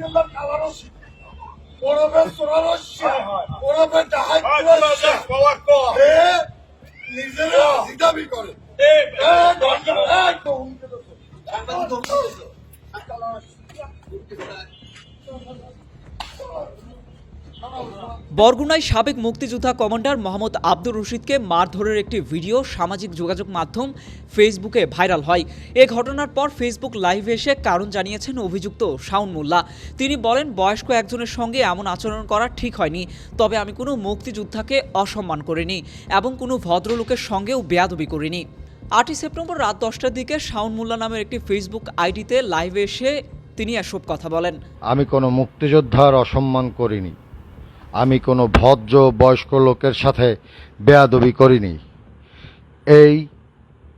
গেল কালারসি ওরবে সোনারসি ওরবে ডাহাই কুরসি এ নিজেরা দাবি করে। এ একদম উনকে তো বরগুনায় সাবেক মুক্তিযোদ্ধা কমান্ডার মোহাম্মদ আব্দুর রশিদকে মারধরের একটি ভিডিও সামাজিক যোগাযোগ মাধ্যম ফেসবুকে ভাইরাল হয়। এ ঘটনার পর ফেসবুক লাইভে এসে কারণ জানিয়েছেন অভিযুক্ত শাউন মোল্লা। তিনি বলেন, বয়স্ক একজনের সঙ্গে এমন আচরণ করা ঠিক হয়নি, তবে আমি কোনো মুক্তিযোদ্ধাকে অসম্মান করিনি এবং কোনো ভদ্রলোকের সঙ্গেও বেয়াদবি করিনি। আটই সেপ্টেম্বর রাত দশটার দিকে শাউন মোল্লা নামের একটি ফেসবুক আইডিতে লাইভে এসে তিনি এসব কথা বলেন। আমি কোনো মুক্তিযোদ্ধার অসম্মান করিনি। আমি কোনো ভদ্র বয়স্ক লোকের সাথে বেয়াদবি করিনি। এই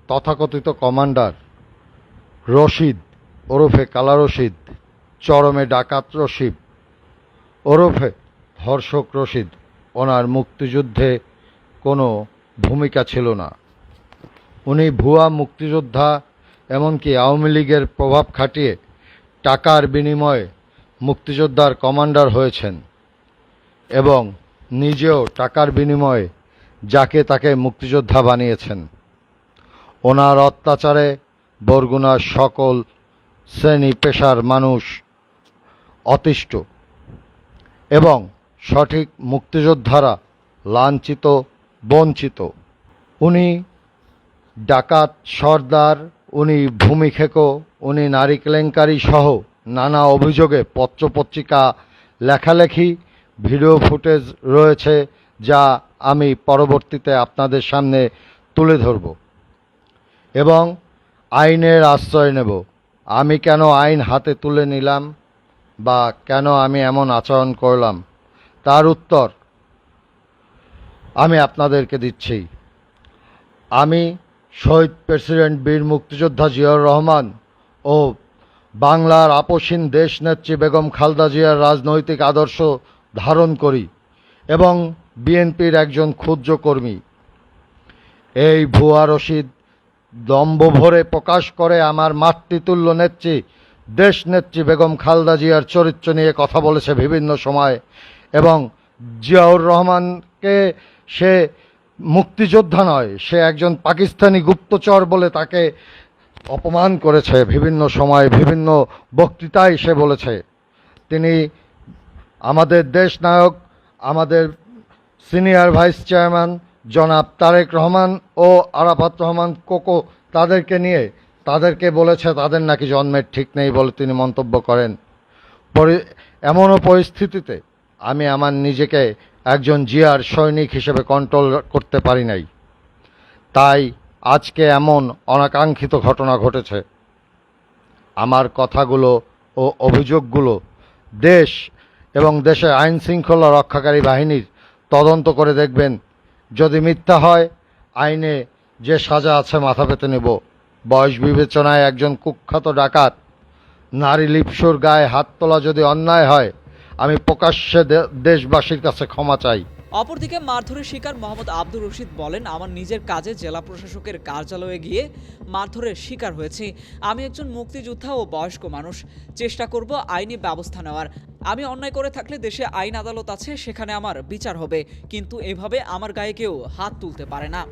তথাকথিত কমান্ডার রশিদ, ওরফে কালা রশিদ, চরমে ডাকাত রশিদ, ওরফে হর্ষক রশিদ, ওনার মুক্তিযুদ্ধে কোনো ভূমিকা ছিল না। উনি ভুয়া মুক্তিযোদ্ধা, এমনকি আওয়ামী লীগের প্রভাব খাটিয়ে টাকার বিনিময়ে মুক্তিযোদ্ধার কমান্ডার হয়েছেন। এবং নিজেও টাকার বিনিময়ে যাকে তাকে মুক্তিযোদ্ধা বানিয়েছেন। ওনার অত্যাচারে বরগুনার সকল শ্রেণি পেশার মানুষ অতিষ্ঠ এবং সঠিক মুক্তিযোদ্ধারা লাঞ্ছিত, বঞ্চিত। উনি ডাকাত সর্দার, উনি ভূমি খেকো উনি নারী কেলেঙ্কারি সহ নানা অভিযোগে পত্রপত্রিকা লেখালেখি ভিডিও ফুটেজ রয়েছে যা আমি পরবর্তীতে আপনাদের সামনে তুলে ধরব এবং আইনের আশ্রয় নেব। আমি কেন আইন হাতে তুলে নিলাম বা কেন আমি এমন আচরণ করলাম? তার উত্তর আমি আপনাদেরকে দিচ্ছি। আমি শহীদ প্রেসিডেন্ট বীর মুক্তিযোদ্ধা জিয়াউর রহমান ও বাংলার আপসীন দেশনেত্রী বেগম খালদা জিয়ার রাজনৈতিক আদর্শ ধারণ করি এবং বিএনপির একজন ক্ষুদ্র কর্মী। এই ভুয়া রশিদ দম্ভ ভরে প্রকাশ করে আমার মাতৃতুল্য নেত্রী, দেশ নেত্রী বেগম খালদা জিয়ার চরিত্র নিয়ে কথা বলেছে বিভিন্ন সময় এবং জিয়াউর রহমানকে সে মুক্তিযোদ্ধা নয়, সে একজন পাকিস্তানি গুপ্তচর বলে তাকে অপমান করেছে বিভিন্ন সময়, বিভিন্ন বক্তৃতায় সে বলেছে। তিনি আমাদের দেশ নায়ক আমাদের সিনিয়র ভাইস চেয়ারম্যান জনাব তারেক রহমান ও আরাফাত রহমান কোকো তাদেরকে নিয়ে তাদেরকে বলেছে তাদের নাকি জন্মের ঠিক নেই বলে তিনি মন্তব্য করেন। এমনও পরিস্থিতিতে আমি আমার নিজেকে একজন জিয়ার সৈনিক হিসেবে কন্ট্রোল করতে পারি নাই। তাই আজকে এমন অনাকাঙ্ক্ষিত ঘটনা ঘটেছে। আমার কথাগুলো ও অভিযোগগুলো দেশ এবং দেশে আইন শৃঙ্খলা রক্ষাকারী বাহিনীর তদন্ত করে দেখবেন, যদি মিথ্যা হয়, আইনে যে সাজা আছে মাথা পেতে নেব। বয়স বিবেচনায় একজন কুখ্যাত ডাকাত, নারী লিপসুর গায়ে হাত তোলা যদি অন্যায় হয়, আমি প্রকাশ্যে দেশবাসীর কাছে ক্ষমা চাই। অপরদিকে মারধরের শিকার মোহাম্মদ আব্দুর রশিদ বলেন, আমার নিজের কাজে জেলা প্রশাসকের কার্যালয়ে গিয়ে মারধরের শিকার হয়েছি। আমি একজন মুক্তিযোদ্ধা ও বয়স্ক মানুষ। চেষ্টা করব আইনি ব্যবস্থা নেওয়ার। আমি অন্যায় করে থাকলে দেশে আইন আদালত আছে, সেখানে আমার বিচার হবে। কিন্তু এভাবে আমার গায়ে কেউ হাত তুলতে পারে না।